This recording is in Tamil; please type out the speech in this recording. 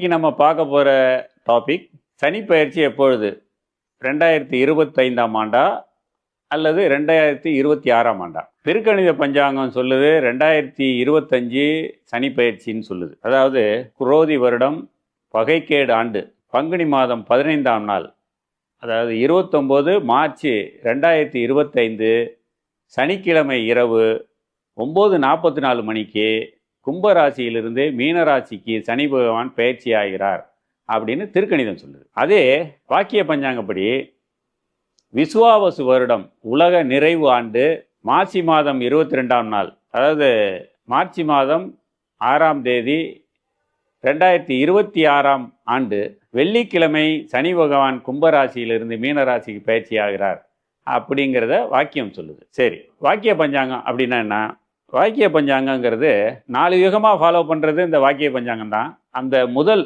இன்னைக்கு நம்ம பார்க்க போகிற டாபிக் சனி பயிற்சி எப்பொழுது? ரெண்டாயிரத்தி இருபத்தைந்தாம் ஆண்டா அல்லது ரெண்டாயிரத்தி இருபத்தி ஆறாம் ஆண்டா? திருக்கணித பஞ்சாங்கம் சொல்லுது ரெண்டாயிரத்தி இருபத்தஞ்சு சனி பயிற்சின்னு சொல்லுது. அதாவது குரோதி வருடம் பகைக்கேடு ஆண்டு பங்குனி மாதம் பதினைந்தாம் நாள் அதாவது இருபத்தொம்போது மார்ச் ரெண்டாயிரத்தி இருபத்தைந்து சனிக்கிழமை இரவு ஒம்பது நாற்பத்தி நாலு மணிக்கு கும்பராசியிலிருந்து மீனராசிக்கு சனி பகவான் பயிற்சி ஆகிறார் அப்படின்னு திருக்கணிதம் சொல்லுது. அதே வாக்கிய பஞ்சாங்கப்படி விசுவாவசு வருடம் உலக நிறைவு ஆண்டு மார்ச் மாதம் இருபத்தி ரெண்டாம் நாள் அதாவது மார்ச் மாதம் ஆறாம் தேதி ரெண்டாயிரத்தி இருபத்தி ஆறாம் ஆண்டு வெள்ளிக்கிழமை சனி பகவான் கும்பராசியிலிருந்து மீனராசிக்கு பயிற்சி ஆகிறார் அப்படிங்கிறத வாக்கியம் சொல்லுது. சரி வாக்கிய பஞ்சாங்கம் அப்படின்னா என்ன? வாக்கிய பஞ்சாங்கங்கிறது நாலு யுகமாக ஃபாலோ பண்ணுறது இந்த வாக்கிய பஞ்சாங்கம் தான் அந்த முதல்